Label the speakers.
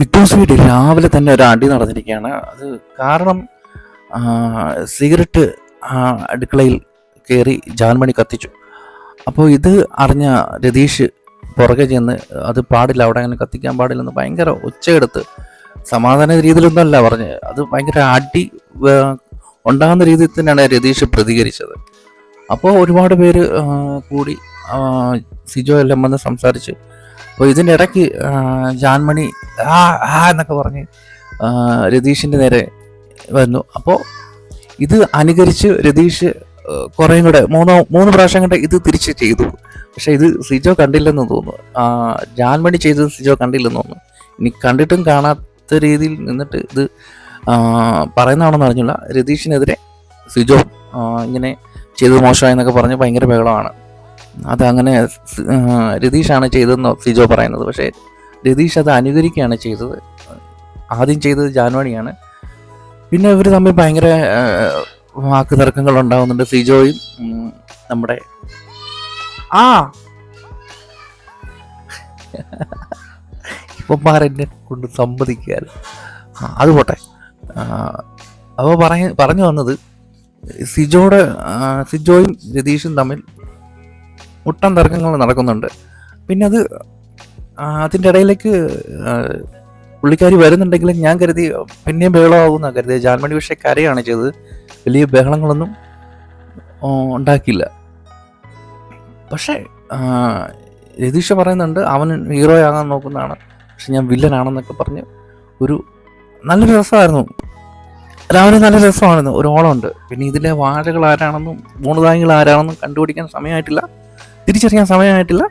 Speaker 1: Big boss രാവിലെ തന്നെ ഒരു അടി നടന്നിരിക്കുകയാണ്. അത് കാരണം സിഗരറ്റ് അടുക്കളയിൽ കയറി ജാൻമണി കത്തിച്ചു. അപ്പോൾ ഇത് അറിഞ്ഞ രതീഷ് പുറകെ ചെന്ന് അത് പാടില്ല അവിടെ അങ്ങനെ കത്തിക്കാൻ പാടില്ലെന്ന് ഭയങ്കര ഒച്ചയെടുത്ത് സമാധാന രീതിയിലൊന്നുമല്ല പറഞ്ഞ്. അത് ഭയങ്കര അടി ഉണ്ടാകുന്ന രീതിയിൽ തന്നെയാണ് രതീഷ് പ്രതികരിച്ചത്. അപ്പോൾ ഒരുപാട് പേര് കൂടി സിജോ എല്ലാം വന്ന് സംസാരിച്ച് അപ്പോൾ ഇതിന്റെ ഇടയ്ക്ക് ജാൻമണി ആ ആ എന്നൊക്കെ പറഞ്ഞ് രതീഷിന്റെ നേരെ വന്നു. അപ്പോൾ ഇത് അനുകരിച്ച് രതീഷ് കുറേയും കൂടെ മൂന്നോ മൂന്ന് പ്രാവശ്യം കണ്ട ഇത് തിരിച്ച് ചെയ്തു. പക്ഷെ ഇത് സിജോ കണ്ടില്ലെന്ന് തോന്നുന്നു. ജാൻമണി ചെയ്തത് സിജോ കണ്ടില്ലെന്ന് തോന്നുന്നു. ഇനി കണ്ടിട്ടും കാണാത്ത രീതിയിൽ നിന്നിട്ട് ഇത് പറയുന്നതാണെന്ന് അറിഞ്ഞില്ല. രതീഷിനെതിരെ സിജോ ഇങ്ങനെ ചെയ്തത് മോശമായി എന്നൊക്കെ പറഞ്ഞ് ഭയങ്കര ബഹളമാണ്. അതങ്ങനെ രതീഷാണ് ചെയ്തതെന്ന് സിജോ പറയുന്നത്. പക്ഷേ രതീഷ് അത് അനുകരിക്കുകയാണ് ചെയ്തത്. ആദ്യം ചെയ്തത് ജാൻവാണിയാണ് പിന്നെ ഇവർ തമ്മിൽ ഭയങ്കര വാക്ക് തർക്കങ്ങൾ ഉണ്ടാകുന്നുണ്ട് സിജോയും നമ്മുടെ ആ! ഇപ്പന്മാരെന്നെ കൊണ്ട് സമ്മതിക്കുക അത് പോട്ടെ. അപ്പോൾ പറഞ്ഞു പറഞ്ഞു വന്നത് സിജോയുടെ സിജോയും രതീഷും തമ്മിൽ മുട്ടൻ തർക്കങ്ങൾ നടക്കുന്നുണ്ട്. പിന്നെ അത് അതിന്റെ ഇടയിലേക്ക് പുള്ളിക്കാരി വരുന്നുണ്ടെങ്കിലും ഞാൻ കരുതി പിന്നെയും ബഹളമാകുന്ന കരുതി ജാൻമണി പക്ഷേ കരയാണ് ചെയ്തത്. വലിയ ബഹളങ്ങളൊന്നും ഉണ്ടാക്കില്ല പക്ഷേ രതീഷ പറയുന്നുണ്ട് അവൻ ഹീറോ ആകാൻ നോക്കുന്നതാണ്. പക്ഷെ ഞാൻ വില്ലനാണെന്നൊക്കെ പറഞ്ഞ് ഒരു നല്ലൊരു രസമായിരുന്നു. രാവിലെ നല്ല രസമായിരുന്നു. ഒരു ഓളമുണ്ട്. പിന്നെ ഇതിലെ വാഴകൾ ആരാണെന്നും മൂണുതാങ്ങികൾ ആരാണെന്നും കണ്ടുപിടിക്കാൻ സമയമായിട്ടില്ല. തിരിച്ചറിയാൻ സമയമായിട്ടില്ല.